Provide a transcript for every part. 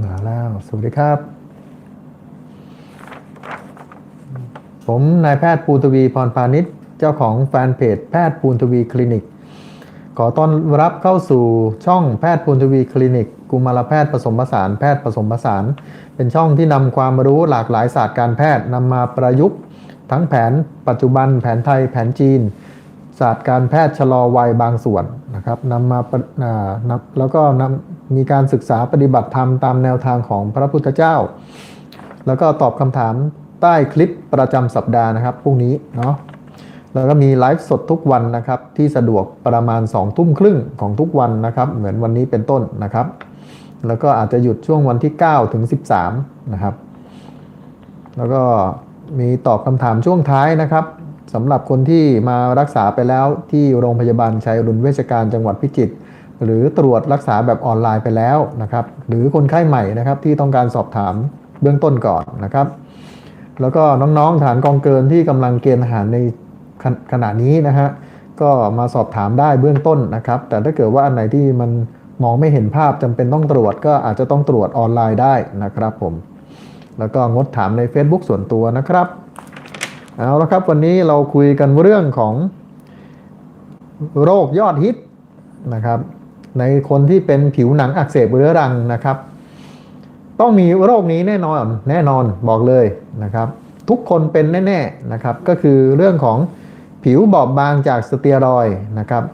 มาแล้ว สวัสดีครับ ผมนายแพทย์ปูนทวีพรพาณิชย์เจ้าของแฟนเพจแพทย์ปูนทวีคลินิก ขอต้อนรับเข้าสู่ช่องแพทย์ปูนทวีคลินิก กุมารแพทย์ผสมผสานแพทย์ผสมผสาน เป็นช่องที่นำความรู้หลากหลายศาสตร์การแพทย์นำมาประยุกต์ ทั้งแผนปัจจุบันแผนไทยแผนจีน ศาสตร์การแพทย์ชะลอวัยบางส่วนนะครับนำมาแล้วก็นำ มีการศึกษาปฏิบัติธรรมตามแนวทางของพระพุทธเจ้า แล้วก็ตอบคำถามใต้คลิปประจำสัปดาห์นะครับพรุ่งนี้เนาะแล้วก็มีไลฟ์สดทุกวันนะครับ ที่สะดวกประมาณ2ทุ่มครึ่งของทุกวันนะครับ เหมือนวันนี้เป็นต้นนะครับ แล้วก็อาจจะหยุดช่วงวันที่ 9 ถึง 13 นะครับ แล้วก็มีตอบคำถามช่วงท้ายนะครับสำหรับคนที่มารักษาไปแล้วที่โรงพยาบาลชัยรุนเวชการจังหวัดพิจิตร หรือตรวจรักษาแบบออนไลน์ไปแล้วนะครับ หรือคนไข้ใหม่นะครับที่ต้องการสอบถามเบื้องต้นก่อนนะครับ แล้วก็น้องๆฐานกองเกินที่กำลังเกณฑ์อาหารในขณขณะนี้นะฮะก็มาสอบถามได้เบื้องต้นนะครับ แต่ถ้าเกิดว่าอันไหนที่มันมองไม่เห็นภาพจำเป็นต้องตรวจก็อาจจะต้องตรวจออนไลน์ได้นะครับผม แล้วก็งดถามใน Facebook ส่วนตัวนะครับเอาละครับวันนี้เราคุยกันเรื่องของโรคยอดฮิตนะครับ ในคนที่เป็นผิวหนังอักเสบเรื้อรังนะครับ ต้องมีโรคนี้แน่นอนแน่นอนบอกเลยนะครับ ทุกคนเป็นแน่ๆนะครับ ก็คือเรื่องของผิวบอบบางจากสเตียรอยนะครับ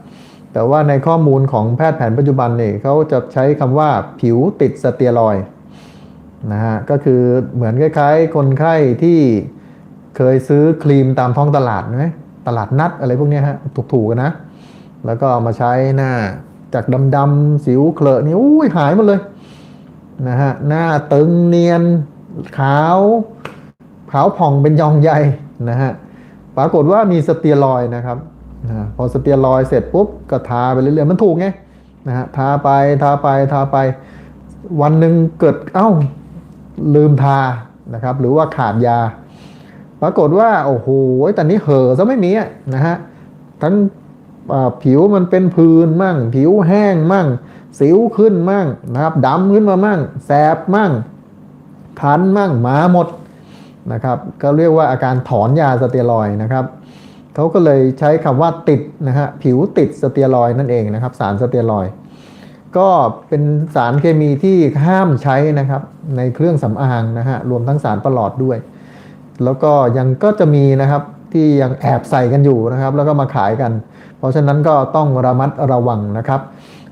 แต่ว่าในข้อมูลของแพทย์แผนปัจจุบันเนี่ยเขาจะใช้คำว่าผิวติดสเตียรอยนะฮะก็คือเหมือนคล้ายๆ คนไข้ที่เคยซื้อครีมตามท้องตลาดไหมตลาดนัดอะไรพวกนี้ฮะถูกๆกันนะ แล้วก็เอามาใช้หน้า จากดำๆสิวเคลอะนี่อุ้ยหายหมดเลยนะฮะหน้าตึงเนียนขาวขาวผ่องเป็นยองใยนะฮะปรากฏว่ามีสเตียรอยนะครับนะพอสเตียรอยเสร็จปุ๊บก็ทาไปเรื่อยๆมันถูกไงนะฮะทาไปทาไปทาไปวันหนึ่งเกิดเอ้าลืมทานะครับ หรือว่าขาดยา ปรากฏว่าโอ้โหแต่นี้เห่อะซะไม่มีนะฮะทั้ง ผิวมันเป็นพื้นมั่ง ผิวแห้งมั่ง สิวขึ้นมั่งนะครับดำขึ้นมามั่ง แสบมั่งคันมั่งมาหมดนะครับ ก็เรียกว่าอาการถอนยาสเตียรอยนะครับเขาก็เลยใช้คำว่าติดนะฮะผิวติดสเตียรอยนั่นเองนะครับ สารสเตียรอย ก็เป็นสารเคมีที่ห้ามใช้นะครับ ในเครื่องสำอางนะฮะรวมทั้งสารประหลอดด้วย แล้วก็ยังก็จะมีนะครับที่ยังแอบใส่กันอยู่นะครับ แล้วก็มาขายกัน เพราะฉะนั้นก็ต้องระมัดระวังนะครับ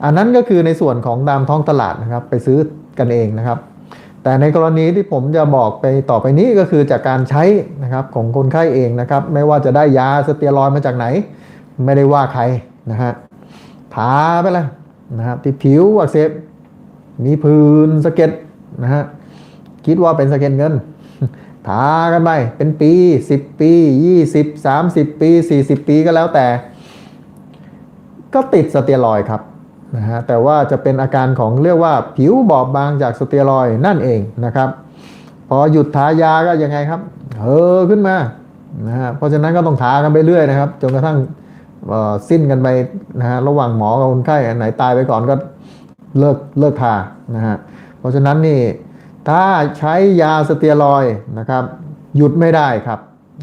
อันนั้นก็คือในส่วนของตามท้องตลาดนะครับ ไปซื้อกันเองนะครับ แต่ในกรณีที่ผมจะบอกไปต่อไปนี้ก็คือจากการใช้นะครับของคนไข้เองนะครับ ไม่ว่าจะได้ยาสเตียรอยมาจากไหน ไม่ได้ว่าใครนะฮะทาไปเลยนะครับที่ผิวอักเสบมีผื่นสะเก็ดนะฮะคิดว่าเป็นสะเก็ดเงินทากันไปเป็นปี 10 ปี 20 30 ปี 40 ปีก็แล้วแต่ ก็ติดสเตียรอยครับนะฮะแต่ว่าจะเป็นอาการของเรียกว่าผิวบอบบางจากสเตียรอยนั่นเองนะครับ พอหยุดทายาก็ยังไงครับเฮอขึ้นมานะฮะเพราะฉะนั้นก็ต้องทากันไปเรื่อยนะครับจนกระทั่งสิ้นกันไปนะฮะระหว่างหมอกับคนไข้อันไหนตายไปก่อนก็เลิกเลิกทานะฮะเพราะฉะนั้นนี่ถ้าใช้ยาสเตียรอยนะครับ หยุดไม่ได้ครับ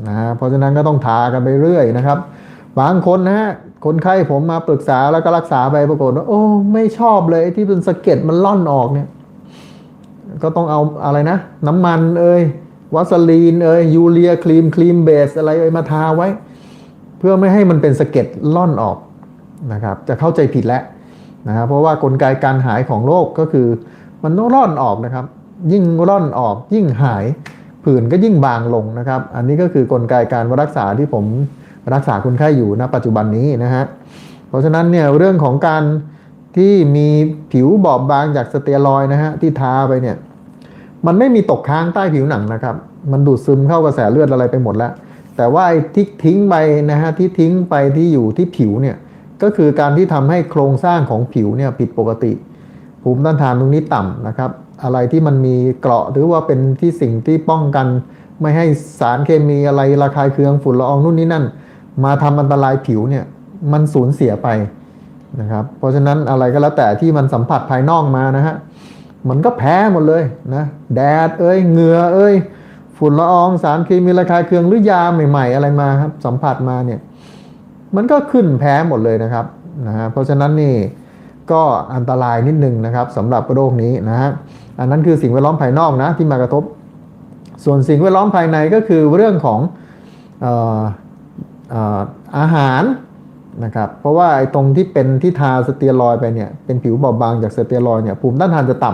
นะฮะเพราะฉะนั้นก็ต้องทากันไปเรื่อยนะครับ บางคนนะฮะคนไข้ผมมาปรึกษาแล้วก็รักษาไปปรากฏว่าโอ้ไม่ชอบเลยที่เป็นสะเก็ดมันล่อนออกเนี่ย ก็ต้องเอาอะไรนะ น้ำมันเอ่ยวัสลีนเอ่ยยูเรียครีมครีมเบสอะไรเอ่ยมาทาไว้ เพื่อไม่ให้มันเป็นสะเก็ดล่อนออกนะครับ จะเข้าใจผิดแล้วนะครับเพราะว่ากลไกการหายของโรคก็คือมันต้องร่อนออกนะครับ ยิ่งร่อนออกยิ่งหายผื่นก็ยิ่งบางลงนะครับ อันนี้ก็คือกลไกการรักษาที่ผม รักษาคนไข้อยู่ณปัจจุบันนี้นะฮะเพราะฉะนั้นเนี่ยเรื่องของการที่มีผิวบอบบางจากสเตียรอยนะฮะที่ทาไปเนี่ยมันไม่มีตกค้างใต้ผิวหนังนะครับ มันดูดซึมเข้ากระแสเลือดอะไรไปหมดแล้ว แต่ว่าไอ้ที่ทิ้งไปนะฮะที่ทิ้งไปที่อยู่ที่ผิวเนี่ยก็คือการที่ทำให้โครงสร้างของผิวเนี่ยผิดปกติ ภูมิต้านทานตรงนี้ต่ำนะครับ อะไรที่มันมีเกราะหรือว่าเป็นที่สิ่งที่ป้องกัน ไม่ให้สารเคมีอะไรระคายเคืองฝุ่นละอองนู่นนี่นั่น มาทำอันตรายผิวเนี่ยมันสูญเสียไปนะครับเพราะฉะนั้นอะไรก็แล้วแต่ที่มันสัมผัสภายนอกมานะฮะมันก็แพ้หมดเลยนะแดดเอ้ยเหงื่อเอ้ยฝุ่นละอองสารเคมีระคายเคืองหรือยาใหม่ๆ อะไรมาครับสัมผัสมาเนี่ยมันก็ขึ้นแพ้หมดเลยนะครับนะฮะเพราะฉะนั้นนี่ก็อันตรายนิดนึงนะครับสำหรับโรคนี้นะฮะอันนั้นคือสิ่งแวดล้อมภายนอกนะที่มากระทบ ส่วนสิ่งแวดล้อมภายในก็คือเรื่องของอ อาหารนะครับเพราะว่าไอ้ตรงที่เป็นที่ทาสเตียรอยไปเนี่ยเป็นผิวบอบบางจากสเตียรอยเนี่ยภูมิต้านทานจะต่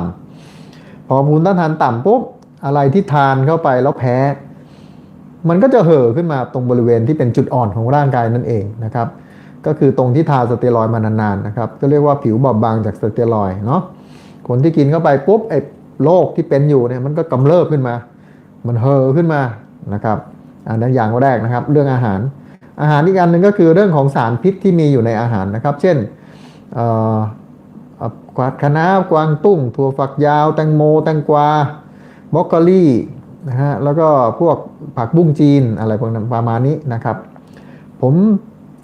ำพอภูมิต้านทานต่ำปุ๊บอะไรที่ทานเข้าไปแล้วแพ้ มันก็จะเห่อขึ้นมาตรงบริเวณที่เป็นจุดอ่อนของร่างกายนั่นเองนะครับก็คือตรงที่ทาสเตียรอยมานานๆนะครับก็เรียกว่าผิวบอบบางจากสเตียรอยเนาะคนที่กินเข้าไปปุ๊บไอ้โรคที่เป็นอยู่เนี่ยมันก็กำเริบขึ้นมา มันเห่อขึ้นมานะครับอันนั้นอย่างแรกนะครับเรื่องอาหาร อาหารอีกอันหนึ่งก็คือเรื่องของสารพิษที่มีอยู่ในอาหารนะครับ เช่นกวาดคะน้ากวางตุ้ง ถั่วฝักยาว แตงโม แตงกวาบรอกโคลีนะฮะแล้วก็พวกผักบุ้งจีนอะไรพวกนั้นประมาณนี้นะครับ ผม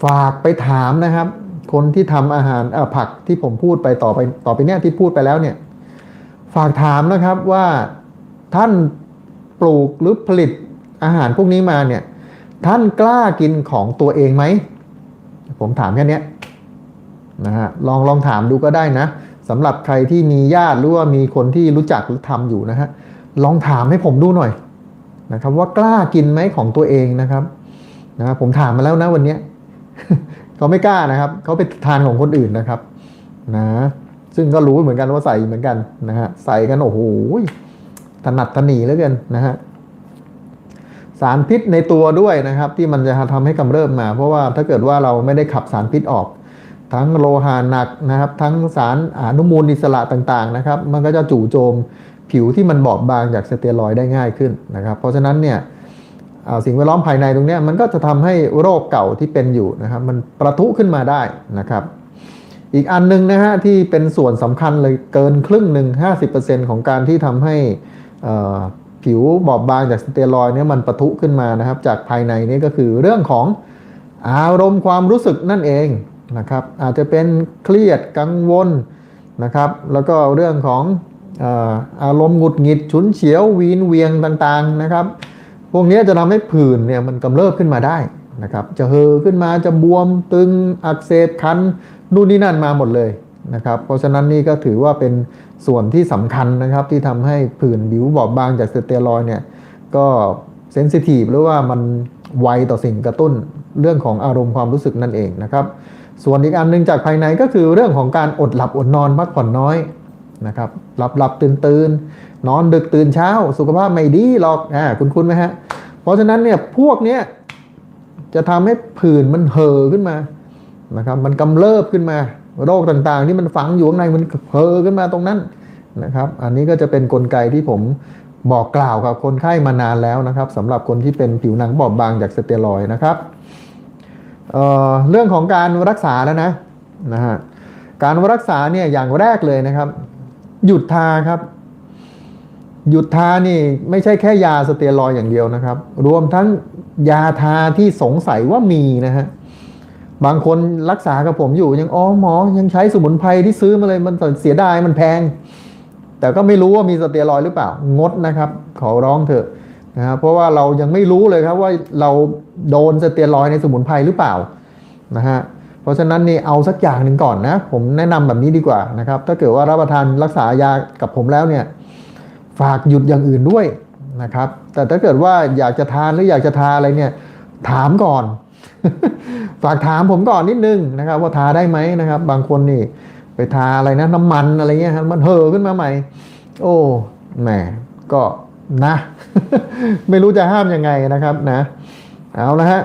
ฝากไปถามนะครับ คนที่ทำอาหารอ่ผักที่ผมพูดไปต่อไปต่อไปเนี่ยที่พูดไปแล้วเนี่ยฝากถามนะครับว่าท่านปลูกหรือผลิตอาหารพวกนี้มาเนี่ย ท่านกล้ากินของตัวเองไหม ผมถามแค่นี้นะฮะลองลองถามดูก็ได้นะสำหรับใครที่มีญาติหรือว่ามีคนที่รู้จักหรือทำอยู่นะฮะลองถามให้ผมดูหน่อยนะครับ ว่ากล้ากินไหมของตัวเองนะครับนะผมถามมาแล้วนะวันนี้เขาไม่กล้านะครับเขาไปทานของคนอื่นนะครับนะซึ่งก็รู้เหมือนกันว่าใส่เหมือนกันนะฮะใส่กันโอ้โหถนัดถนีเหลือเกินนะฮะ สารพิษในตัวด้วยนะครับ ที่มันจะทำให้กำเริบมา เพราะว่าถ้าเกิดว่าเราไม่ได้ขับสารพิษออก ทั้งโลหะหนักนะครับ ทั้งสารอนุมูลอิสระต่างๆนะครับ มันก็จะจู่โจมผิวที่มันบอบบางจากสเตียรอยด์ได้ง่ายขึ้นนะครับ เพราะฉะนั้นเนี่ยสิ่งแวดล้อมภายในตรงนี้มันก็จะทำให้โรคเก่าที่เป็นอยู่นะครับ มันประทุขึ้นมาได้นะครับ อีกอันหนึงนะฮะที่เป็นส่วนสำคัญเลยเกินครึ่งหนึ่ง50%ของการที่ทำให้อ่อ ผิวบอบบางจากสเตียรอยเนี่ยมันปะทุขึ้นมานะครับ จากภายในนี่ก็คือเรื่องของอารมณ์ความรู้สึกนั่นเองนะครับ อาจจะเป็นเครียดกังวลนะครับ แล้วก็เรื่องของอารมณ์หงุดหงิดฉุนเฉียววีนเวียงต่างๆนะครับ พวกนี้จะทำให้ผื่นเนี่ยมันกำเริบขึ้นมาได้นะครับ จะเฮอขึ้นมาจะบวมตึงอักเสบคันนู่นนี่นั่นมาหมดเลยนะครับ เพราะฉะนั้นนี่ก็ถือว่าเป็น ส่วนที่สำคัญนะครับที่ทำให้ผื่นผิวบอบบางจากสเตียรอยเนี่ยก็เซนซิทีฟหรือว่ามันไวต่อสิ่งกระตุ้นเรื่องของอารมณ์ความรู้สึกนั่นเองนะครับ ส่วนอีกอันหนึงจากภายในก็คือเรื่องของการอดหลับอดนอนพักผ่อนน้อยนะครับหลับหลับตื่นตื่นนอนดึกตื่นเช้า สุขภาพไม่ดีหรอกอ่าคุณคุณไหมฮะ เพราะฉะนั้นเนี่ยพวกเนี้ยจะทำให้ผื่นมันเห่อขึ้นมานะครับมันกำเริบขึ้นมา โรคต่างๆ ที่มันฝังอยู่ข้างในมันเห่อขึ้นมาตรงนั้นนะครับ อันนี้ก็จะเป็นนกลไกที่ผมบอกกล่าวกับคนไข้มานานแล้วนะครับสำหรับคนที่เป็นผิวหนังบอบบางจากสเตียรอยนะครับเอ่อเรื่องของการรักษาแล้วนะนะฮะการรักษาเนี่ยอย่างแรกเลยนะครับ หยุดทาครับ หยุดทานี่ไม่ใช่แค่ยาสเตียรอยอย่างเดียวนะครับ รวมทั้งยาทาที่สงสัยว่ามีนะฮะ บางคนรักษากับผมอยู่ยังอ๋อหมอยังใช้สมุนไพรที่ซื้อมาเลยมันเสียดายมันแพง แต่ก็ไม่รู้ว่ามีสเตียรอยหรือเปล่างดนะครับ ขอร้องเถอะนะครับเพราะว่าเรายังไม่รู้เลยครับว่าเราโดนสเตียรอยในสมุนไพรหรือเปล่านะฮะเพราะฉะนั้นนี่เอาสักอย่างหนึ่งก่อนนะ ผมแนะนำแบบนี้ดีกว่านะครับ ถ้าเกิดว่ารับประทานรักษายากับผมแล้วเนี่ยฝากหยุดอย่างอื่นด้วยนะครับ แต่ถ้าเกิดว่าอยากจะทานหรืออยากจะทาอะไรเนี่ยถามก่อน ฝากถามผมก่อนนิดนึงนะครับว่าทาได้ไหมนะครับ บางคนนี่ไปทาอะไรนะน้ำมันอะไรเงี้ยมันเห่อขึ้นมาใหม่ โอ้แหมก็นะ ไม่รู้จะห้ามยังไงนะครับนะเอาละฮะ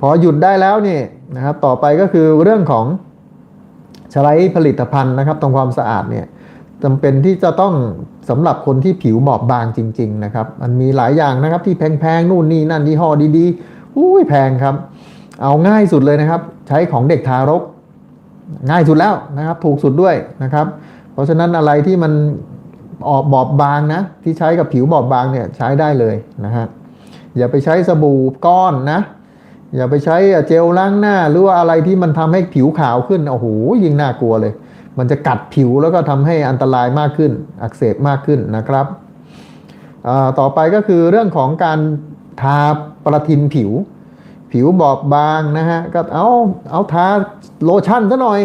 พอหยุดได้แล้วนี่นะครับต่อไปก็คือเรื่องของใช้ผลิตภัณฑ์นะครับทำความสะอาดเนี่ยจำเป็นที่จะต้องสำหรับคนที่ผิวบอบบางจริง ๆ นะครับ มันมีหลายอย่างนะครับที่แพงๆนู่นนี่นั่นยี่ห้อดีๆ อุ้ยแพงครับ เอาง่ายสุดเลยนะครับ ใช้ของเด็กทารก ง่ายสุดแล้วนะครับ ถูกสุดด้วยนะครับ เพราะฉะนั้นอะไรที่มันออกบอบบางนะ ที่ใช้กับผิวบอบบางเนี่ยใช้ได้เลยนะฮะอย่าไปใช้สบู่ก้อนนะ อย่าไปใช้เจลล้างหน้า หรือว่าอะไรที่มันทำให้ผิวขาวขึ้นโอ้โหยิ่งน่ากลัวเลย มันจะกัดผิวแล้วก็ทำให้อันตรายมากขึ้น อักเสบมากขึ้นนะครับต่อไปก็คือเรื่องของการ ทาประทินผิว ผิวบอบบางนะฮะก็เอาเอาทาโลชั่นซะหน่อย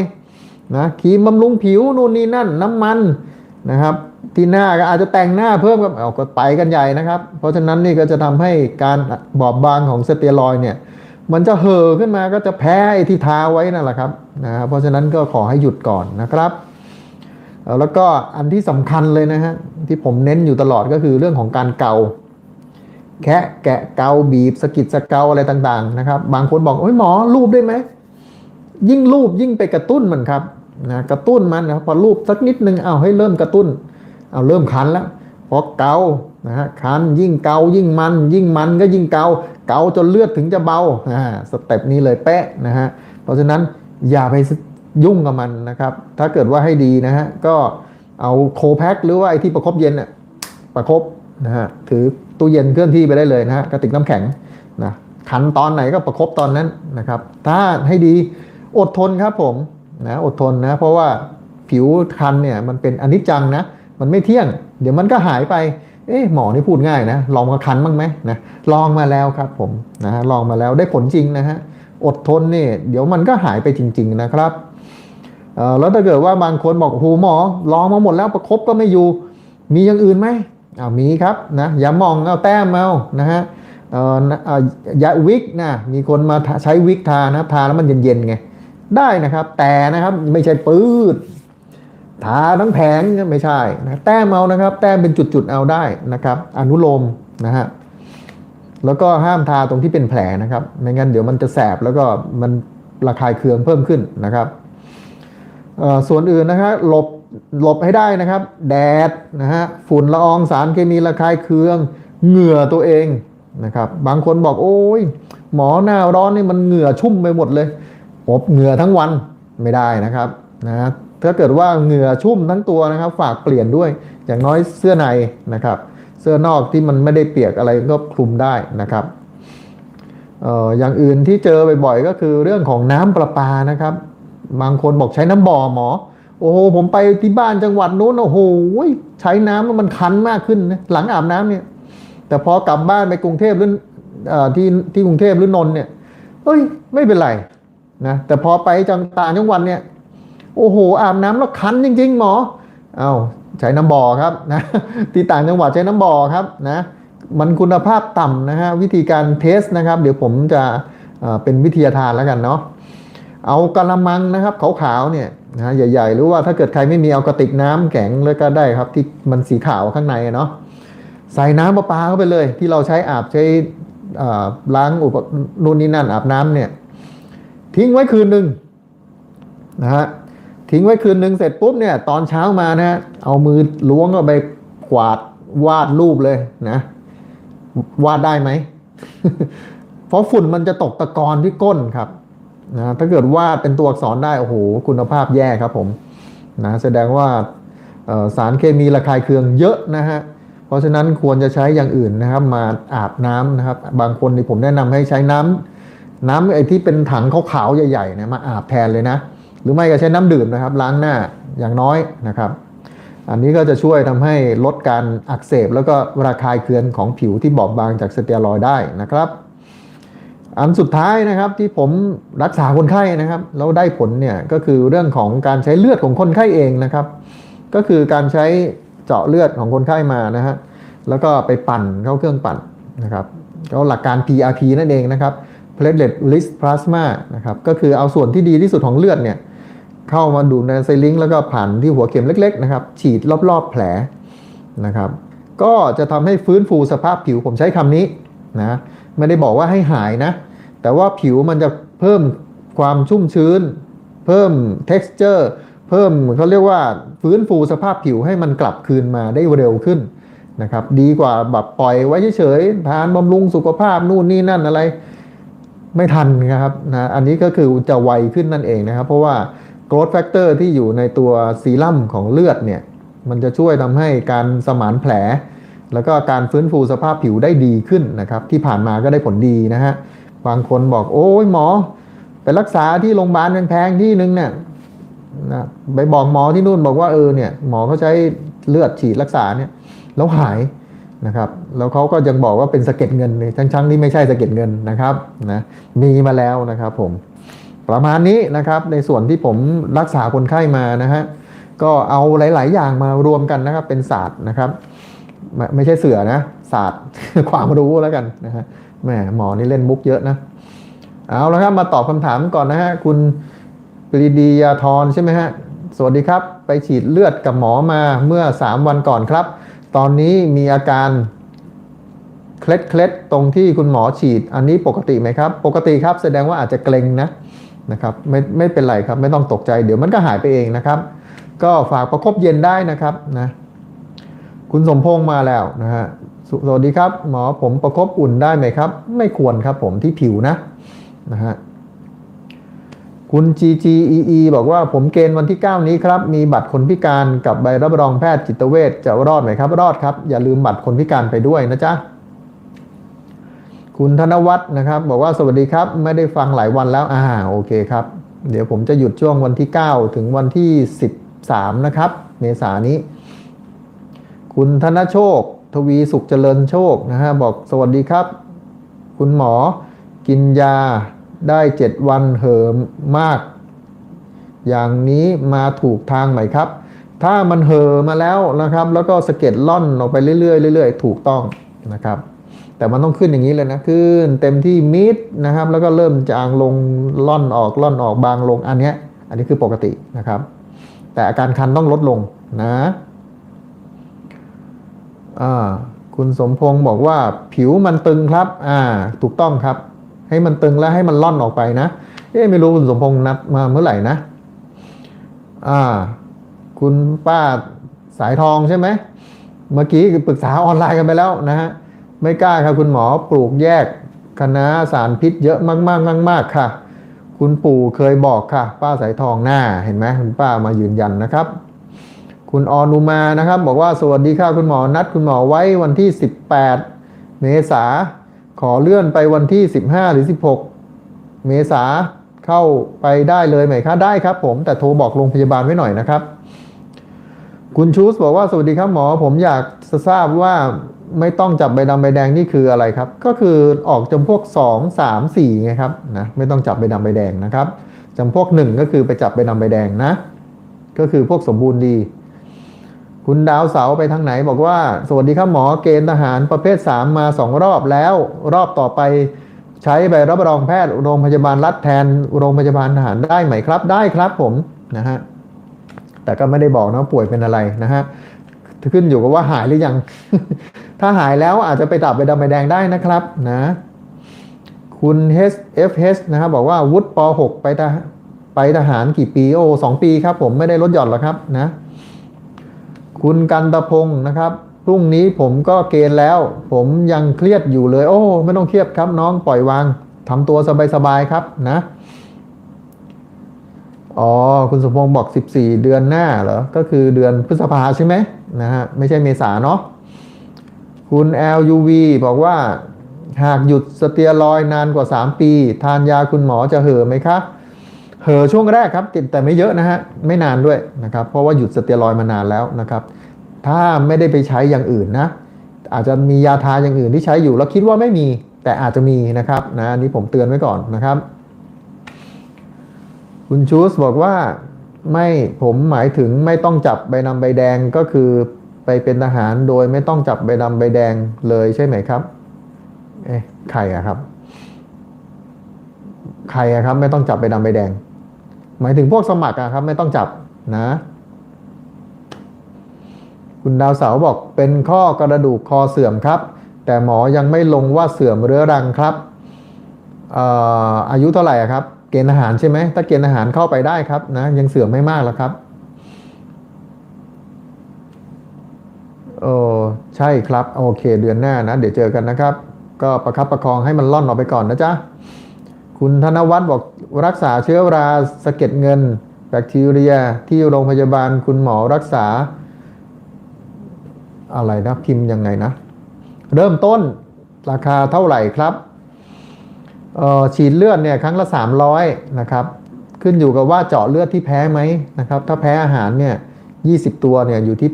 นะครีมบำรุงผิวนู่นนี่นั่นน้ำมันนะครับที่หน้าก็อาจจะแต่งหน้าเพิ่มกับเอาก็ไปกันใหญ่นะครับ เพราะฉะนั้นนี่ก็จะทำให้การบอบบางของสเตียรอยเนี่ยมันจะเห่อขึ้นมาก็จะแพ้ไอ้ที่ทาไว้นั่นแหละครับนะครับเพราะฉะนั้นก็ขอให้หยุดก่อนนะครับ แล้วก็อันที่สำคัญเลยนะฮะที่ผมเน้นอยู่ตลอดก็คือเรื่องของการเกา แคะแกะเกาบีบสกิดสเกาอะไรต่างๆนะครับ บางคนบอกโอ้ยหมอรูปได้ไหมยิ่งรูปยิ่งไปกระตุ้นมันครับนะกระตุ้นมันนะพอรูปสักนิดนึงเอาให้เริ่มกระตุ้นเอาเริ่มคันแล้วพอเกานะฮะคันยิ่งเกายิ่งมัน ยิ่งมันก็ยิ่งเกาเกาจนเลือดถึงจะเบาอ่าสเต็ปนี้เลยเป๊ะนะฮะเพราะฉะนั้นอย่าไปยุ่งกับมันนะครับ ถ้าเกิดว่าให้ดีนะฮะก็เอาโคแพ็คหรือว่าไอ้ที่ประคบเย็นน่ะประคบ นะฮะถือตู้เย็นเคลื่อนที่ไปได้เลยนะฮะกระติกน้ำแข็งนะคันตอนไหนก็ประคบตอนนั้นนะครับ ถ้าให้ดีอดทนครับผมนะอดทนนะ เพราะว่าผิวคันเนี่ยมันเป็นอนิจจังนะ มันไม่เที่ยง เดี๋ยวมันก็หายไป เอ๊ะหมอนี่พูดง่ายนะ ลองมาคันบ้างไหมนะลองมาแล้วครับผมนะฮะลองมาแล้วได้ผลจริงนะฮะอดทนเนี่ยเดี๋ยวมันก็หายไปจริง ๆนะครับแล้วถ้าเกิดว่าบางคนบอกโอ้โหหมอลองมาหมดแล้วประคบก็ไม่อยู่ มีอย่างอื่นไหม อ้าวมีครับนะอย่ามองเอาแต้มเอานะฮะเอ่อยาวิกนะมีคนมาใช้วิกทานะทาแล้วมันเย็นๆไงได้นะครับแต่นะครับไม่ใช่ปื้ดทาทั้งแผงไม่ใช่นะแต้มเอานะครับ แต้มเป็นจุดๆเอาได้นะครับ อนุโลมนะฮะแล้วก็ห้ามทาตรงที่เป็นแผลนะครับไม่งั้นเดี๋ยวมันจะแสบแล้วก็มันระคายเคืองเพิ่มขึ้นนะครับส่วนอื่นนะครับหลบ หลบให้ได้นะครับ แดดนะฮะฝุ่นละอองสารเคมีระคายเคือง เหงื่อตัวเองนะครับ บางคนบอกโอ้ยหมอหน้าร้อนนี่มันเหงื่อชุ่มไปหมดเลยอบเหงื่อทั้งวันไม่ได้นะครับนะถ้าเกิดว่าเหงื่อชุ่มทั้งตัวนะครับ ฝากเปลี่ยนด้วย อย่างน้อยเสื้อในนะครับ เสื้อนอกที่มันไม่ได้เปียกอะไรก็คลุมได้นะครับเอ่ออย่างอื่นที่เจอบ่อยๆก็คือเรื่องของน้ำประปานะครับ บางคนบอกใช้น้ำบ่อหมอ โอ้โหผมไปที่บ้านจังหวัดนู้นโอ้โหใช้น้ำแล้วมันคันมากขึ้นนะหลังอาบน้ำเนี่ย แต่พอกลับบ้านไปกรุงเทพหรือที่ที่กรุงเทพหรือนนท์เนี่ยเอ้ย ไม่เป็นไรนะแต่พอไปจังต่างจังหวัดเนี่ย โอ้โหอาบน้ำแล้วคันจริง ๆ หมอเอาใช้น้ำบ่อครับนะที่ต่างจังหวัดใช้น้ำบ่อครับนะมันคุณภาพต่ำนะฮะวิธีการเทสนะครับ เดี๋ยวผมจะเอ่อเป็นวิทยาทานแล้วกันเนาะเอากระมังนะครับขาวๆเนี่ย นะใหญ่ๆ หรือว่าถ้าเกิดใครไม่มีเอากระติกน้ำแข็งเลยก็ได้ครับ ที่มันสีขาวข้างในเนาะใส่น้ำประปาเข้าไปเลย ที่เราใช้อาบใช้ล้างอุปนู่นนี่นั่นอาบน้ำเนี่ย ทิ้งไว้คืนหนึ่งนะฮะทิ้งไว้คืนหนึ่งเสร็จปุ๊บเนี่ยตอนเช้ามานะฮะเอามือล้วงเข้าไปกวาดวาดรูปเลยนะวาดได้ไหมเพราะฝุ่นมันจะตกตะกอนที่ก้นครับ นะถ้าเกิดวาดเป็นตัวอักษรได้ โอ้โห คุณภาพแย่ครับผมนะแสดงว่าสารเคมีระคายเคืองเยอะนะฮะ เพราะฉะนั้นควรจะใช้อย่างอื่นนะครับมาอาบน้ำนะครับ บางคนนี่ผมแนะนำให้ใช้น้ำน้ำไอ้ที่เป็นถังขาวๆใหญ่ๆนี่ยมาอาบแทนเลยนะ หรือไม่ก็ใช้น้ำดื่มนะครับ ล้างหน้าอย่างน้อยนะครับ อันนี้ก็จะช่วยทำให้ลดการอักเสบ แล้วก็ระคายเคืองของผิวที่บอบบางจากสเตียรอยด์ได้นะครับ อันสุดท้ายนะครับที่ผมรักษาคนไข้นะครับแล้วได้ผลเนี่ยก็คือเรื่องของการใช้เลือดของคนไข้เองนะครับ ก็คือการใช้เจาะเลือดของคนไข้มานะฮะแล้วก็ไปปั่นเข้าเครื่องปั่นนะครับก็หลักการ PRP นั่นเองนะครับ platelet rich plasma นะครับก็คือเอาส่วนที่ดีที่สุดของเลือดเนี่ยเข้ามาดูดในไซลิงแล้วก็ผ่านที่หัวเข็มเล็กๆนะครับฉีดรอบๆแผลนะครับ ก็จะทำให้ฟื้นฟูสภาพผิวผมใช้คำนี้นะ ไม่ได้บอกว่าให้หายนะ แต่ว่าผิวมันจะเพิ่มความชุ่มชื้น เพิ่ม texture เพิ่มเขาเรียกว่าฟื้นฟูสภาพผิวให้มันกลับคืนมาได้เร็วขึ้นนะครับดีกว่าแบบปล่อยไว้เฉยๆทานบำรุงสุขภาพนู่นนี่นั่นอะไร ไม่ทันนะครับนะอันนี้ก็คือจะไวขึ้นนั่นเองนะครับ เพราะว่า growth factor ที่อยู่ในตัวซีรั่มของเลือดเนี่ย มันจะช่วยทำให้การสมานแผล แล้วก็การฟื้นฟูสภาพผิวได้ดีขึ้นนะครับ ที่ผ่านมาก็ได้ผลดีนะฮะบางคนบอกโอ้ยหมอ ไปรักษาที่โรงพยาบาลแพงๆที่นึงเนี่ยนะไปบอกหมอที่นู่นบอกว่าเออเนี่ยหมอเขาใช้เลือดฉีดรักษาเนี่ยแล้วหายนะครับแล้วเขาก็ยังบอกว่าเป็นสะเก็ดเงินเลยทั้งๆที่ไม่ใช่สะเก็ดเงินนะครับนะมีมาแล้วนะครับผมประมาณนี้นะครับในส่วนที่ผมรักษาคนไข้มานะฮะก็เอาหลาย ๆ อย่างมารวมกันนะครับเป็นศาสตร์นะครับ ไม่ไม่ใช่เสือนะศาสตร์ความรู้แล้วกันนะฮะแหมหมอนี่เล่นมุกเยอะนะ เอาและครับมาตอบคำถามก่อนนะฮะ คุณปรีดียาธรใช่ไหมฮะ สวัสดีครับ ไปฉีดเลือดกับหมอมาเมื่อ 3 วันก่อนครับ ตอนนี้มีอาการเคล็ดเคล็ดตรงที่คุณหมอฉีดอันนี้ปกติไหมครับ ปกติครับแสดงว่าอาจจะเกร็งนะนะครับไม่ไม่เป็นไรครับไม่ต้องตกใจเดี๋ยวมันก็หายไปเองนะครับ ก็ฝากประคบเย็นได้นะครับนะ คุณสมพงษ์มาแล้วนะฮะสสวัสดีครับ หมอผมประคบอุ่นได้ไหมครับ ไม่ควรครับผมที่ผิวนะนะฮะคุณ GGEE บอกว่าผมเกณฑ์วันที่ 9 นี้ครับ มีบัตรคนพิการกับใบรับรองแพทย์จิตเวชจะรอดไหมครับ รอดครับ อย่าลืมบัตรคนพิการไปด้วยนะจ๊ะ คุณธนวัฒน์นะครับ บอกว่าสวัสดีครับ ไม่ได้ฟังหลายวันแล้วอ่าโอเคครับ เดี๋ยวผมจะหยุดช่วงวันที่ 9 ถึงวันที่ 13 นะครับ เมษานี้ คุณธนโชค ทวีสุขเจริญโชคนะฮะบอกสวัสดีครับ คุณหมอกินยาได้ 7 วันเหิมมาก อย่างนี้มาถูกทางไหมครับ ถ้ามันเห่อมาแล้วนะครับ แล้วก็สะเก็ดล่อนออกไปเรื่อยๆเรื่อยๆ ถูกต้องนะครับ แต่มันต้องขึ้นอย่างนี้เลยนะขึ้นเต็มที่มิดนะครับ แล้วก็เริ่มจางลงล่อนออกล่อนออกบางลงอันนี้อันนี้คือปกตินะครับ แต่อาการคันต้องลดลงนะ คุณสมพงศ์บอกว่าผิวมันตึงครับ อ่า ถูกต้องครับ ให้มันตึงแล้วให้มันล่อนออกไปนะ เอ๊ะไม่รู้คุณสมพงศ์นัดมาเมื่อไหร่นะ อ่า คุณป้าสายทองใช่ไหม เมื่อกี้ปรึกษาออนไลน์กันไปแล้วนะฮะ ไม่กล้าครับคุณหมอปลูกแยกคณะสารพิษเยอะมากๆมากๆค่ะ คุณปู่เคยบอกค่ะ ป้าสายทองหน้าเห็นไหมคุณป้ามายืนยันนะครับ คุณออนุมานะครับ บอกว่าสวัสดีค่ะคุณหมอนัดคุณหมอไว้วันที่ 18 เมษาขอเลื่อนไปวันที่ 15 หรือ 16 เมษาเข้าไปได้เลยไหมคะได้ครับ ผมแต่โทรบอกโรงพยาบาลไว้หน่อยนะครับ คุณชูสบอกว่าสวัสดีครับหมอ ผมอยากจะทราบว่าไม่ต้องจับใบดำใบแดงนี่คืออะไรครับ ก็คือออกจำพวก 2 3 4ไงครับนะไม่ต้องจับใบดำใบแดงนะครับจำพวก 1 ก็คือไปจับใบดำใบแดงนะ ก็คือพวกสมบูรณ์ดี คุณดาวเสาไปทางไหนบอกว่า สวัสดีครับหมอเกณฑ์ทหารประเภท 3 มาสองรอบแล้ว รอบต่อไปใช้ใบรับรองแพทย์โรงพยาบาลรัฐแทนโรงพยาบาลทหารได้ไหมครับ ได้ครับผมนะฮะแต่ก็ไม่ได้บอกนะป่วยเป็นอะไรนะฮะขึ้นอยู่กับว่าหายหรือยัง ถ้าหายแล้วอาจจะไปดับใบดำใบแดงได้นะครับนะคุณ HFH นะครับบอกว่าวุฒิป .6 ไปทหาไปทหารกี่ปีโอ้สองปีครับผมไม่ได้ลดหย่อนหรอกครับนะ คุณกันตะพงศ์นะครับพรุ่งนี้ผมก็เกณฑ์แล้ว ผมยังเครียดอยู่เลย โอ้ ไม่ต้องเครียดครับน้องปล่อยวางทำตัวสบายๆครับนะอ๋อคุณสมพงศ์บอก 14 เดือนหน้าเหรอ ก็คือเดือนพฤษภาใช่ไหมนะฮะไม่ใช่เมษาเนาะคุณ LUV บอกว่า หากหยุดสเตียรอยนานกว่า 3 ปี ทานยาคุณหมอจะเห่อไหมคะ เหอช่วงแรกครับติดแต่ไม่เยอะนะฮะไม่นานด้วยนะครับเพราะว่าหยุดสเตียรอย์มานานแล้วนะครับ ถ้าไม่ได้ไปใช้อย่างอื่นนะ อาจจะมียาทาอย่างอื่นที่ใช้อยู่แล้วคิดว่าไม่มีแต่อาจจะมีนะครับนะอันนี้ผมเตือนไว้ก่อนนะครับ คุณชูสบอกว่าไม่ผมหมายถึงไม่ต้องจับใบดำใบแดงก็คือไปเป็นทหารโดยไม่ต้องจับใบดำใบแดงเลยใช่ไหมครับเอ๊ะใครอะครับใครอะครับ ไม่ต้องจับใบดำใบแดง หมายถึงพวกสมัครอะครับ ไม่ต้องจับนะ คุณดาวเสาบอกเป็นข้อกระดูกคอเสื่อมครับ แต่หมอยังไม่ลงว่าเสื่อมเรื้อรังครับอายุเท่าไหร่ครับ เกณฑ์ทหารใช่ไหมถ้าเกณฑ์ทหารเข้าไปได้ครับนะยังเสื่อมไม่มากแล้วครับโอ้ใช่ครับ โอเคเดือนหน้านะ เดี๋ยวเจอกันนะครับ ก็ประคับประคองให้มันล่อนออกไปก่อนนะจ๊ะ คุณธนวัฒน์บอกรักษาเชื้อราสะเก็ดเงิน แบคทีเรียที่โรงพยาบาลคุณหมอรักษา อะไรนะพิมพ์ยังไงนะ เริ่มต้นราคาเท่าไหร่ครับฉีดเลือดเนี่ยครั้งละ 300 นะครับ ขึ้นอยู่กับว่าเจาะเลือดที่แพ้ไหมนะครับ ถ้าแพ้อาหารเนี่ย20 ตัวเนี่ยอยู่ที่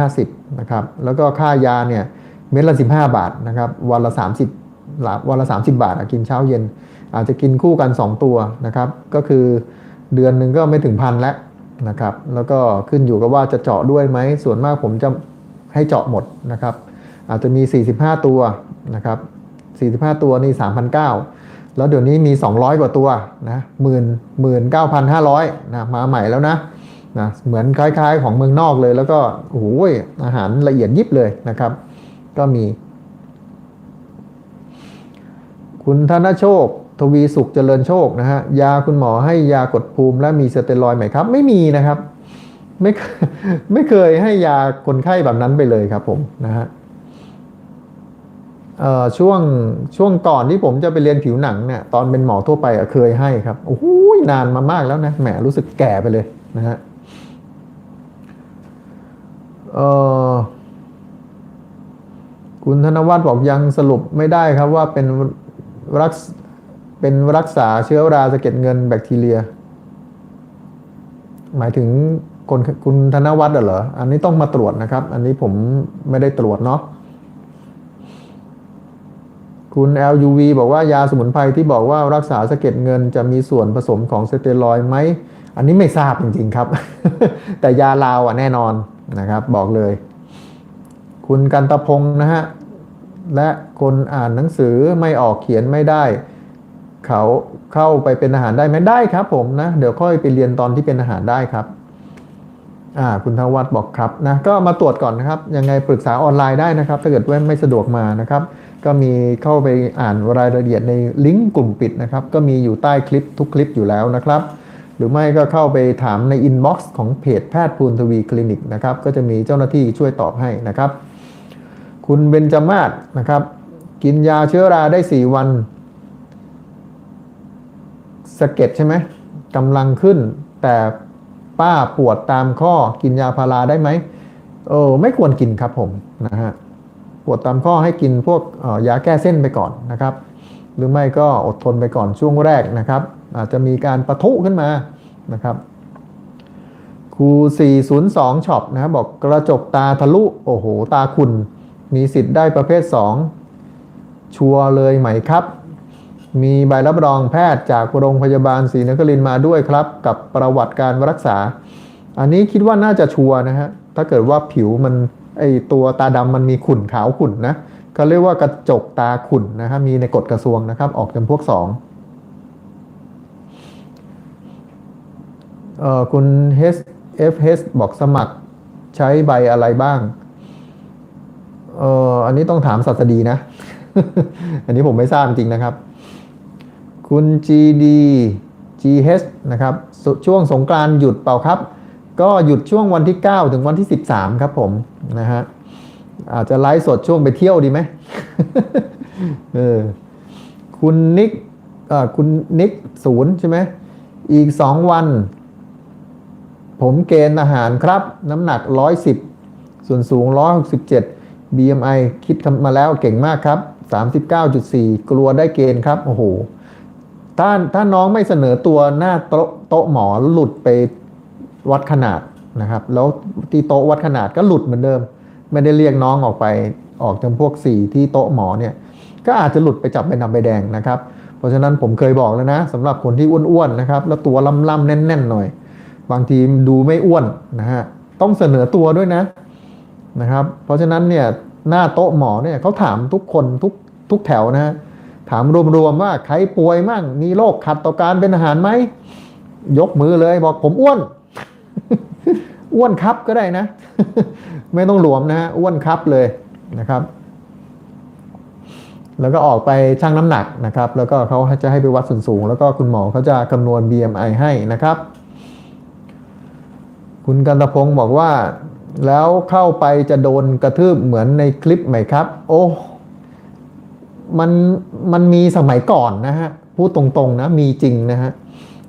1,950 นะครับ แล้วก็ค่ายาเนี่ยเม็ดละ 15 บาทนะครับ วันละ 30หลับวันละ 30 บาทอะกินเช้าเย็น อาจจะกินคู่กัน 2 ตัวนะครับ ก็คือเดือนหนึ่งก็ไม่ถึงพันแล้วนะครับ แล้วก็ขึ้นอยู่กับว่าจะเจาะด้วยไหม ส่วนมากผมจะให้เจาะหมดนะครับ อาจจะมี 45 ตัวนะครับ 45 ตัวนี่3,900แล้วเดี๋ยวนี้มี 200 กว่าตัวนะหมื่นหมื่นเก้าพันห้าร้อยนะมาใหม่แล้วนะนะเหมือนคล้ายๆของเมืองนอกเลย แล้วก็โอ้โหอาหารละเอียดยิบเลยนะครับ ก็มี คุณธนโชค ทวีสุขเจริญโชคนะฮะยาคุณหมอให้ยากดภูมิและมีสเตียรอยด์ไหมครับ ไม่มีนะครับไม่ไม่เคยให้ยาคนไข้แบบนั้นไปเลยครับผมนะฮะช่วงช่วงก่อนที่ผมจะไปเรียนผิวหนังเนี่ยตอนเป็นหมอทั่วไปเคยให้ครับโอ้โหนานมามากแล้วนะแหมรู้สึกแก่ไปเลยนะฮะคุณธนวัฒน์บอกยังสรุปไม่ได้ครับว่าเป็นรัก เป็นรักษาเชื้อราสะเก็ดเงินแบคทีเรีย หมายถึงคนคุณธนวัฒน์เหรอ อันนี้ต้องมาตรวจนะครับ อันนี้ผมไม่ได้ตรวจเนาะคุณ LUV บอกว่ายาสมุนไพรที่บอกว่ารักษาสะเก็ดเงินจะมีส่วนผสมของสเตียรอยไหม อันนี้ไม่ทราบจริง ๆ ครับ แต่ยาลาวอะแน่นอนนะครับ บอกเลย คุณกันตะพงศ์นะฮะ และคนอ่านหนังสือไม่ออกเขียนไม่ได้ เขาเข้าไปเป็นอาหารได้ไหมได้ครับผมนะ เดี๋ยวค่อยไปเรียนตอนที่เป็นอาหารได้ครับอ่าคุณทวัฒน์บอกครับนะก็มาตรวจก่อนนะครับ ยังไงปรึกษาออนไลน์ได้นะครับ ถ้าเกิดว่าไม่สะดวกมานะครับ ก็มีเข้าไปอ่านรายละเอียดในลิงก์กลุ่มปิดนะครับ ก็มีอยู่ใต้คลิปทุกคลิปอยู่แล้วนะครับ หรือไม่ก็เข้าไปถามในอินบ็อกซ์ของเพจแพทย์ภูนทวีคลินิกนะครับ ก็จะมีเจ้าหน้าที่ช่วยตอบให้นะครับ คุณเบญจมาศนะครับ กินยาเชื้อราได้ 4 วัน สะเก็ดใช่ไหมกำลังขึ้น แต่ป้าปวดตามข้อกินยาพาราได้ไหมเออไม่ควรกินครับผมนะฮะปวดตามข้อให้กินพวกออยาแก้เส้นไปก่อนนะครับ หรือไม่ก็อดทนไปก่อนช่วงแรกนะครับ อาจจะมีการประทุขึ้นมานะครับครู402ช็อปนะครับบอกกระจกตาทะลุโอ้โห ตาขุ่นมีสิทธิ์ได้ประเภท 2 ชัวร์เลยไหมครับ มีใบรับรองแพทย์จากโรงพยาบาลศรีนครินมาด้วยครับ กับประวัติการรักษา อันนี้คิดว่าน่าจะชัวนะฮะถ้าเกิดว่าผิวมันไอตัวตาดำมันมีขุ่นขาวขุ่นนะเขาเรียกว่ากระจกตาขุ่นนะฮะมีในกฎกระทรวงนะครับ ออกจำพวกสองเอ่อคุณ HFH บอกสมัครใช้ใบอะไรบ้างเอ่ออันนี้ต้องถามสัตดีนะ อันนี้ผมไม่ทราบจริงนะครับ คุณ GD GH นะครับ ช่วงสงกรานต์หยุดเปล่าครับ ก็หยุดช่วงวันที่ 9 ถึงวันที่ 13 ครับผมนะฮะอาจจะไลฟ์สดช่วงไปเที่ยวดีไหมเออคุณนิกเออคุณนิกศูนย์ใช่ไหมอีก 2 วัน ผมเกณฑ์อาหารครับ น้ำหนัก 110 ส่วนสูง 167 BMI คิดมาแล้วเก่งมากครับ 39.4 กลัวได้เกณฑ์ครับ โอ้โห ถ้าถ้าน้องไม่เสนอตัวหน้าโต๊ะโต๊ะหมอหลุดไปวัดขนาดนะครับ แล้วที่โต๊ะวัดขนาดก็หลุดเหมือนเดิม ไม่ได้เรียกน้องออกไปออกจำพวกสี่ที่โต๊ะหมอเนี่ยก็อาจจะหลุดไปจับใบดำใบแดงนะครับ เพราะฉะนั้นผมเคยบอกแล้วนะสำหรับคนที่อ้วนๆนะครับ แล้วตัวล่ำๆแน่นๆหน่อย บางทีดูไม่อ้วนนะฮะต้องเสนอตัวด้วยนะนะครับ เพราะฉะนั้นเนี่ยหน้าโต๊ะหมอเนี่ยเขาถามทุกคนทุกทุกแถวนะฮะ ถามรวมๆว่าใครป่วยมั่ง มีโรคขัดต่อการเป็นอาหารไหม ยกมือเลยบอกผมอ้วน อ้วนครับก็ได้นะ ไม่ต้องหลวมนะฮะอ้วนครับเลยนะครับ แล้วก็ออกไปชั่งน้ำหนักนะครับ แล้วก็เขาจะให้ไปวัดส่วนสูง แล้วก็คุณหมอเขาจะคำนวณ BMI ให้นะครับ คุณกันตะพงศ์บอกว่า แล้วเข้าไปจะโดนกระทืบเหมือนในคลิปไหมครับ โอ้ มันมันมีสมัยก่อนนะฮะพูดตรงๆนะมีจริงนะฮะ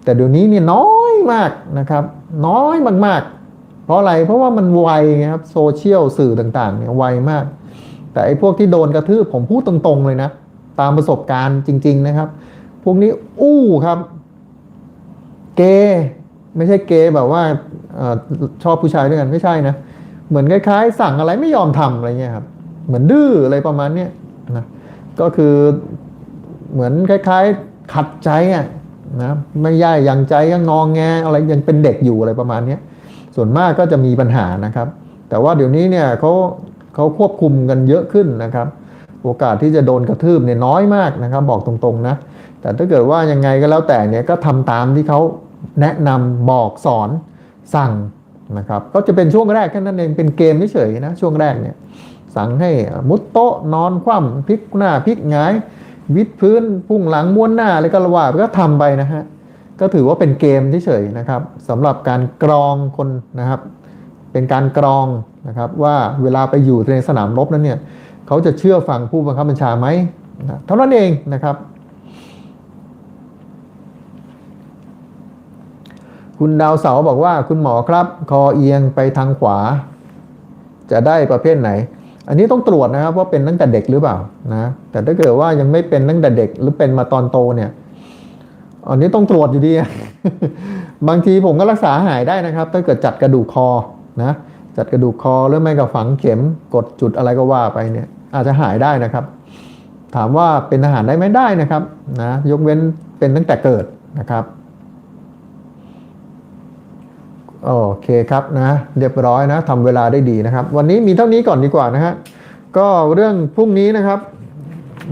แต่เดี๋ยวนี้เนี่ยน้อยมากนะครับ น้อยมากๆ เพราะอะไรเพราะว่ามันไวไงครับโซเชียลสื่อต่างๆเนี่ยไวมาก แต่ไอ้พวกที่โดนกระทืบผมพูดตรงๆเลยนะ ตามประสบการณ์จริง ๆนะครับ พวกนี้อู้ครับเกย์ไม่ใช่เกย์แบบว่าอชอบผู้ชายด้วยกันไม่ใช่นะเหมือนคล้ายๆ สั่งอะไรไม่ยอมทำอะไรเงี้ยครับเหมือนดื้ออะไรประมาณเนี้ยนะ ก็คือเหมือนคล้าย ๆ ขัดใจอะนะไม่ย่ายยังใจยังงองแงอะไรยังเป็นเด็กอยู่อะไรประมาณนี้ส่วนมากก็จะมีปัญหานะครับ แต่ว่าเดี๋ยวนี้เนี่ยเขาเขาควบคุมกันเยอะขึ้นนะครับ โอกาสที่จะโดนกระทืบเนี่ยน้อยมากนะครับ บอกตรงๆนะแต่ถ้าเกิดว่ายังไงก็แล้วแต่เนี่ยก็ทำตามที่เขาแนะนำบอกสอนสั่งนะครับก็จะเป็นช่วงแรกแค่นั้นเองเป็นเกมเฉยๆนะช่วงแรกเนี่ย สั่งให้มุดโต๊ะนอนคว่ำพลิกหน้าพลิกหงาย วิดพื้นพุ่งหลังม้วนหน้าอะไรก็ระว่าก็ทำไปนะฮะก็ถือว่าเป็นเกมเฉยๆนะครับสำหรับการกรองคนนะครับ เป็นการกรองนะครับว่าเวลาไปอยู่ในสนามรบนั้นเนี่ยเขาจะเชื่อฟังผู้บังคับบัญชาไหมนะเท่านั้นเองนะครับ คุณดาวเสาบอกว่าคุณหมอครับ คอเอียงไปทางขวา จะได้ประเภทไหน อันนี้ต้องตรวจนะครับว่าเป็นตั้งแต่เด็กหรือเปล่านะแต่ถ้าเกิดว่ายังไม่เป็นตั้งแต่เด็กหรือเป็นมาตอนโตเนี่ยอันนี้ต้องตรวจอยู่ดี บางทีผมก็รักษาหายได้นะครับ ถ้าเกิดจัดกระดูกคอนะจัดกระดูกคอหรือไม่ก็ฝังเข็มกดจุดอะไรก็ว่าไปเนี่ย อาจจะหายได้นะครับ ถามว่าเป็นทหารได้ไหมได้นะครับนะยกเว้นเป็นตั้งแต่เกิดนะครับ โอเคครับนะเรียบร้อยนะทำเวลาได้ดีนะครับ วันนี้มีเท่านี้ก่อนดีกว่านะฮะก็เรื่องพรุ่งนี้นะครับ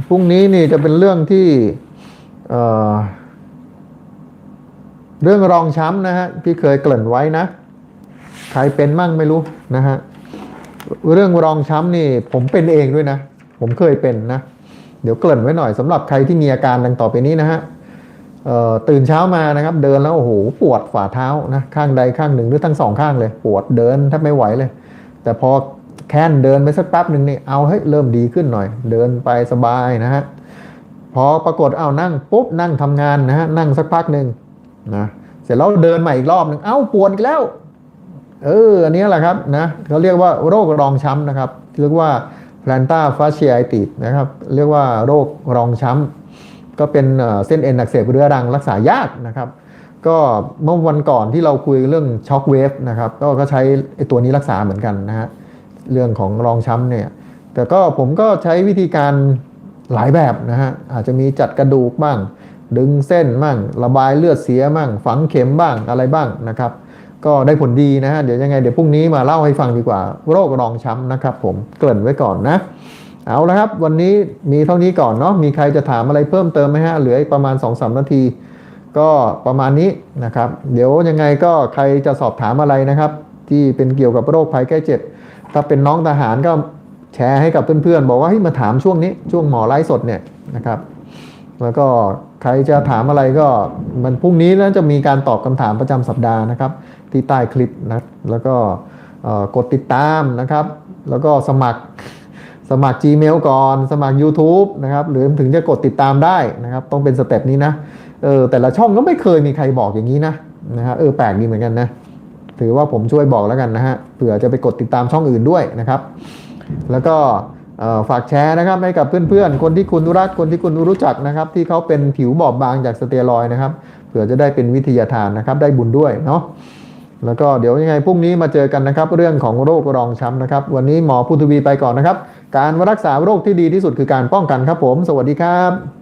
พรุ่งนี้นี่จะเป็นเรื่องที่เเรื่องรองช้ำนะฮะที่เคยเกริ่นไว้นะ ใครเป็นมั่งไม่รู้นะฮะเรื่องรองช้ำนี่ผมเป็นเองด้วยนะ ผมเคยเป็นนะ เดี๋ยวเกริ่นไว้หน่อยสำหรับใครที่มีอาการดังต่อไปนี้นะฮะ ตื่นเช้ามานะครับเดินแล้วโอ้โหปวดฝ่าเท้านะข้างใดข้างหนึ่งหรือทั้งสองข้างเลย ปวดเดินแทบไม่ไหวเลย แต่พอแค้นเดินไปสักแป๊บหนึ่งนี่เอาให้ยเริ่มดีขึ้นหน่อย เดินไปสบายนะฮะพอปรากฏเอานั่งปุ๊บนั่งทำงานนะฮะนั่งสักพักหนึ่งนะเสร็จแล้วเดินใหม่อีกรอบหนึ่งเอ้าปวดอีกแล้ว เอออันนี้แหละครับนะเขาเรียกว่าโรครองช้ำนะครับเรียกว่า plantar fasciitis นะครับ เรียกว่าโรครองช้ำ ก็เป็นเส้นเอ็นอักเสบเรื้อรังรักษายากนะครับ ก็เมื่อวันก่อนที่เราคุยเรื่องช็อคเวฟนะครับก็ก็ใช้ไอ้ตัวนี้รักษาเหมือนกันนะฮะเรื่องของรองช้ำเนี่ยแต่ก็ผมก็ใช้วิธีการหลายแบบนะฮะอาจจะมีจัดกระดูกบ้าง ดึงเส้นบ้างระบายเลือดเสียบ้างฝังเข็มบ้างอะไรบ้างนะครับ ก็ได้ผลดีนะฮะเดี๋ยวยังไงเดี๋ยวพรุ่งนี้มาเล่าให้ฟังดีกว่า โรครองช้ำนะครับ ผมเกริ่นไว้ก่อนนะ เอาละครับ วันนี้มีเท่านี้ก่อนเนาะมีใครจะถามอะไรเพิ่มเติมไหมฮะเหลืออีกประมาณ2อสนาที ก็ประมาณนี้นะครับ เดี๋ยวยังไงก็ใครจะสอบถามอะไรนะครับ ที่เป็นเกี่ยวกับโรคภัยแก้เจ็บถ้าเป็นน้องทหารก็แชร์ให้กับเพื่อนๆ บอกว่าให้มาถามช่วงนี้ช่วงหมอไลฟ์สดเนี่ยนะครับ แล้วก็ใครจะถามอะไรก็มันพรุ่งนี้แล้วจะมีการตอบคำถามประจำสัปดาห์นะครับ ที่ใต้คลิปนะแล้วก็กดติดตามนะครับ แล้วก็สมัคร สมัคร Gmail ก่อน สมัคร YouTube นะครับหรือถึงจะกดติดตามได้นะครับ ต้องเป็นสเต็ปนี้นะเออแต่ละช่องก็ไม่เคยมีใครบอกอย่างนี้นะนะฮะเออแปลกดีเหมือนกันนะถือว่าผมช่วยบอกแล้วกันนะฮะเผื่อจะไปกดติดตามช่องอื่นด้วยนะครับ แล้วก็ฝากแชร์นะครับให้กับเพื่อนๆ คนที่คุณรักคนที่คุณรู้จักนะครับ ที่เขาเป็นผิวบอบบางจากสเตียรอยนะครับเผื่อจะได้เป็นวิทยาทานนะครับ ได้บุญด้วยเนาะ แล้วก็เดี๋ยวยังไงพรุ่งนี้มาเจอกันนะครับ เรื่องของโรครองช้ำนะครับ วันนี้หมอพุทธวีไปก่อนนะครับ การรักษาโรคที่ดีที่สุดคือการป้องกันครับผม สวัสดีครับ